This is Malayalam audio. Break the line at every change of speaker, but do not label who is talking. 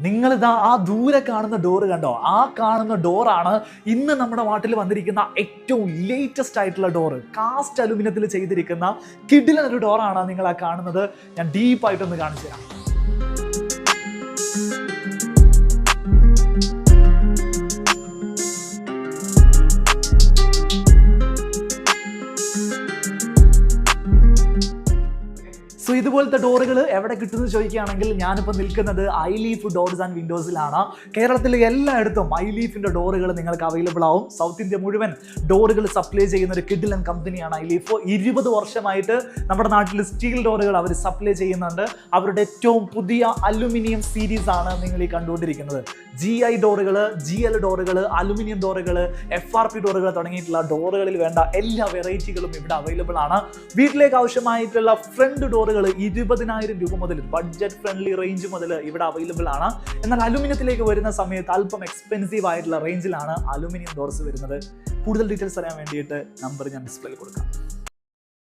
നിങ്ങളിതാ ആ ദൂരെ കാണുന്ന ഡോറ് കണ്ടോ? ആ കാണുന്ന ഡോറാണ് ഇന്ന് നമ്മുടെ നാട്ടിൽ വന്നിരിക്കുന്ന ഏറ്റവും ലേറ്റസ്റ്റ് ആയിട്ടുള്ള ഡോറ് കാസ്റ്റ് അലുമിനത്തിൽ ചെയ്തിരിക്കുന്ന കിഡിലൻ ഒരു ഡോറാണ് നിങ്ങൾ ആ കാണുന്നത്. ഞാൻ ഡീപ്പായിട്ടൊന്ന് കാണിച്ചു തരാം സോ ഇതുപോലത്തെ ഡോറുകൾ എവിടെ കിട്ടുമെന്ന് ചോദിക്കുകയാണെങ്കിൽ ഞാനിപ്പോൾ നിൽക്കുന്നത് ഐ ലീഫ് ഡോർസ് ആൻഡ് വിൻഡോസിലാണ്. കേരളത്തിലെ എല്ലായിടത്തും ഐ ലീഫിന്റെ ഡോറുകൾ നിങ്ങൾക്ക് അവൈലബിൾ ആവും. സൗത്ത് ഇന്ത്യ മുഴുവൻ ഡോറുകൾ സപ്ലൈ ചെയ്യുന്ന ഒരു കിഡിലൻ കമ്പനിയാണ് ഐ ലീഫ്. ഇരുപത് വർഷമായിട്ട് നമ്മുടെ നാട്ടിൽ സ്റ്റീൽ ഡോറുകൾ അവർ സപ്ലൈ ചെയ്യുന്നുണ്ട്. അവരുടെ ഏറ്റവും പുതിയ അലുമിനിയം സീരീസ് ആണ് നിങ്ങൾ ഈ കണ്ടുകൊണ്ടിരിക്കുന്നത്. ജി ഐ ഡോറുകൾ ജി എൽ ഡോറുകൾ അലുമിനിയം ഡോറുകൾ എഫ് ആർ പി ഡോറുകൾ തുടങ്ങിയിട്ടുള്ള ഡോറുകളിൽ വേണ്ട എല്ലാ വെറൈറ്റികളും ഇവിടെ അവൈലബിൾ ആണ്. വീട്ടിലേക്ക് ആവശ്യമായിട്ടുള്ള ഫ്രണ്ട് ഡോറുകൾ ഇരുപതിനായിരം രൂപ മുതൽ ബഡ്ജറ്റ് ഫ്രണ്ട്ലി റേഞ്ച് മുതൽ ഇവിടെ അവൈലബിൾ ആണ്. എന്നാൽ അലുമിനിയത്തിലേക്ക് വരുന്ന സമയത്ത് അല്പം എക്സ്പെൻസീവ് ആയിട്ടുള്ള റേഞ്ചിലാണ് അലുമിനിയം ഡോർസ് വരുന്നത്. കൂടുതൽ ഡീറ്റെയിൽസ് അറിയാൻ വേണ്ടിയിട്ട് നമ്പർ ഞാൻ ഡിസ്പ്ലേയിൽ കൊടുക്കാം.